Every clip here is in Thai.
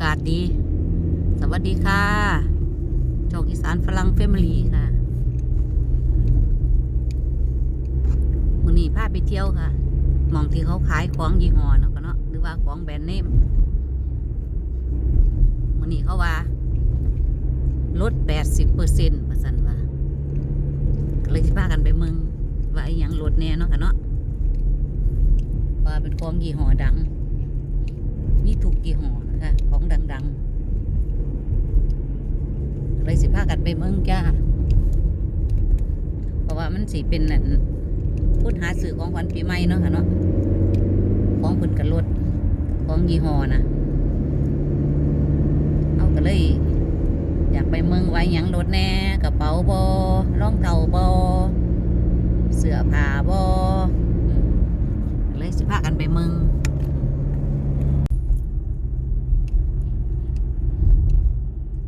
ากาศดี สวัสดีค่ะจอกอีสานฝรั่งเฟมิลีค่ะมื้อนี้พาไปเที่ยวค่ะ มองที่เขาขายของยี่ห้อเนาะก็เนาะหรือว่าของแบรนด์เนมมื้อนี้เขาว่า ลด80เปอร์เซ็นต์ว่าซันว่าเลยสิพากันไปเมืองว่าไอีหยังลดแน่เนาะค่ะเนาะว่าเป็นของยี่ห้อดัง มีถูกกี่ห่อนะคะของดังๆเลยสิพากัน ไปเมืองจ้า เพราะว่ามันสิเป็นนั่นพูดหาสื่อของขวัญปีใหม่เนาะค่ะเนาะของเพิ่นกันรถของยี่ห้อนะเอาก็เลย อยากไปเมืองไว้ยังรถแน่กระเป๋าบอรองเท้าบอเสื้อผ้าบอเลยสิพากันไปเมือง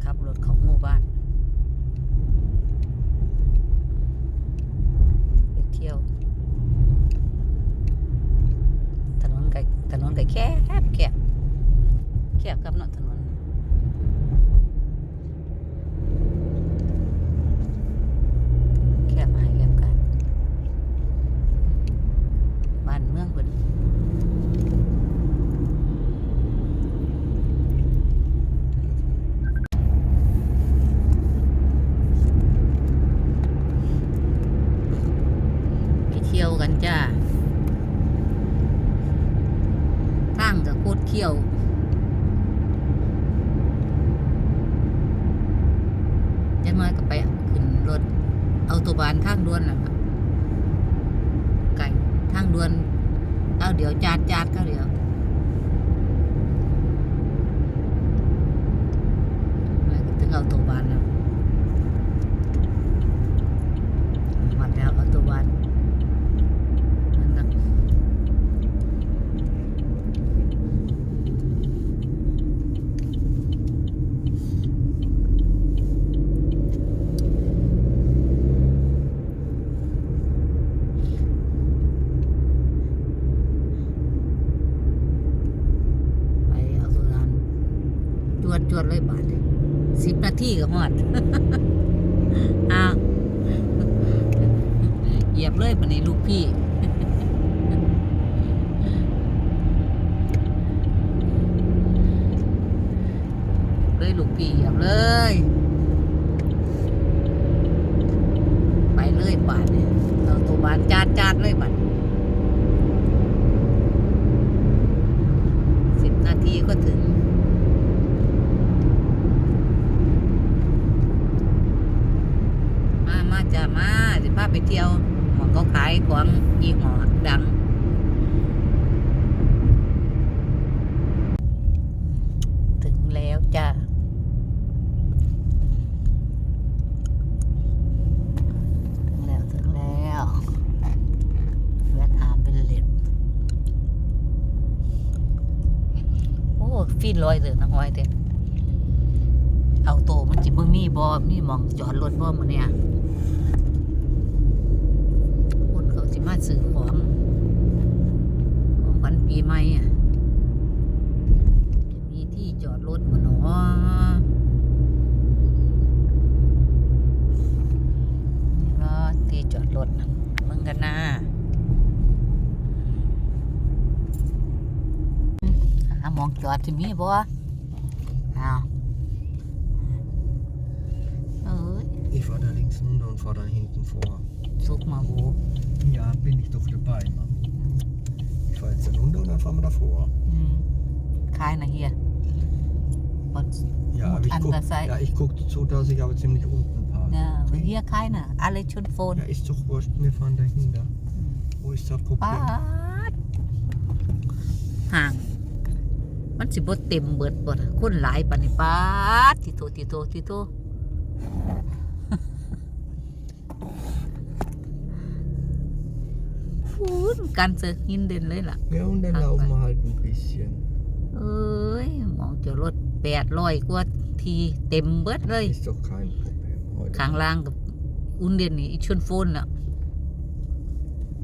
ขับรถของหมู่บ้าน ไปเที่ยว ถนนไก่ถนนไก่แคบแคบแคบกับเนาะถนน แคบหายแคบกัน บ้านเมืองเพิ่น ไปเที่ ยวกันจ้าทางกับโคตรเที่ยวยังน้อยก็ไปขึ้นรถเอาตัวบานทางด่วนน่ะค่ะไก่ทางด่วนเอาเดี๋ยวจาดจาดก็เดี๋ยวถึงเอาตัวบานแล้ววัดแล้วเอาตัวบานนั่นนะไปเอาตัวบาน จวดจวดเลยบาทสิบนาทีก็หอดอ้าวเหยียบเลยปานนี้ลูกพี่เลยลูกพี่เหยียบเลย ไปเลยบาทเนี่ยเอาตัวบานจาดจาดเลยบาทสิบนาทีก็ถึง มามาจะมาจะพา ไปเที่ยวหมองเขาขายของยี่ห้อดัง ถึงแล้วจ้าถึงแล้ว ถึงแล้วแวะถามเป็นเล็ดโอ้ฟีนลอยเด้อนะหอยเด้อเอาโตมันจิบ่มีบ่มีมองจอดรถบ่มื้อเนี่ยคนเขาสิมา ซื้อของของขวัญปีใหม่อะมีที่จอดรถมาเนาะนี่ก็ที่จอดรถน่ะมึงกันนะหาหมองจอดที่มีบ่อ้าวเอ้ย Ich fahr da links runter und fahr dann hinten vor. สุกมาบู Ja, bin ich doch dabei, Mann. อืม Ich fahr jetzt dann runter und dann fahren wir davor. อืมขายนะเฮียบน Ja, Gut, aber ich guck, andererseits- ja, ich guck zu, dass ich aber ziemlich unten parke. เนี่ยเฮียขายนะอะไรชุนโฟน Ja, ist doch wurscht, wir fahren dahinter. Wo ist das ปา Problem? ดห่างมันสิบ่เต็มเบิดบ่ล่ะคนหลายปานนี้ปาดทิโตทิโตทิโต ฟูนกันเสือหินเด่นเลยล่ะ Ja, und dann Ach, laufen was. wir halt ein bisschen. เอ้ยหมองจะรถแปดร้อยกว่าทีเต็มเบิดเลย Ist doch kein Problem. Heute. ข้างล่างกับอุ่นเด่นนี่อีชุนโฟนน่ะ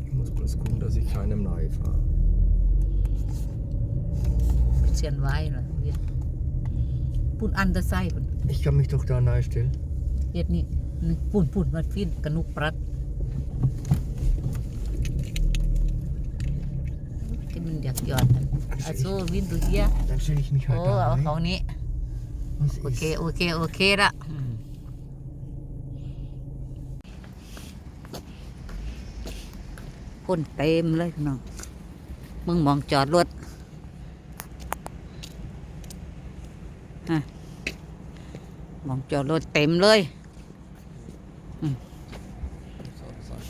Ich muss bloß gucken, dass ich keinem nahe fahre. เสียนไว้น่ะเวียนปุ่นอันเดอร์ไซด์ปุ่น Ich kann mich doch da nahe stellen. เฮ็ดนี่นี่ปุ่นปุ่นวัดฟินกระนุกปรัด กินมันอยากหยอดอันอาโซวินดูเฮีย Dann stelle ich mich โอ้ halt เอา da เขา rein. นี้ Was โอเค ist? โอเคโอเคละอืมคนเต็มเลยพี่น้อง มึงมองจอดรถฮะมองจอดรถเต็มเลย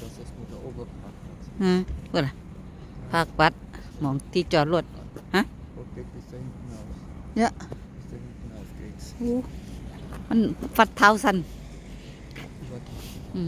Das ist mit der Oberparkplatz. ฮะเพื่ออะไรภาควัด มองที่จอดรถฮะเยอะมันฟัดเท้าสันอื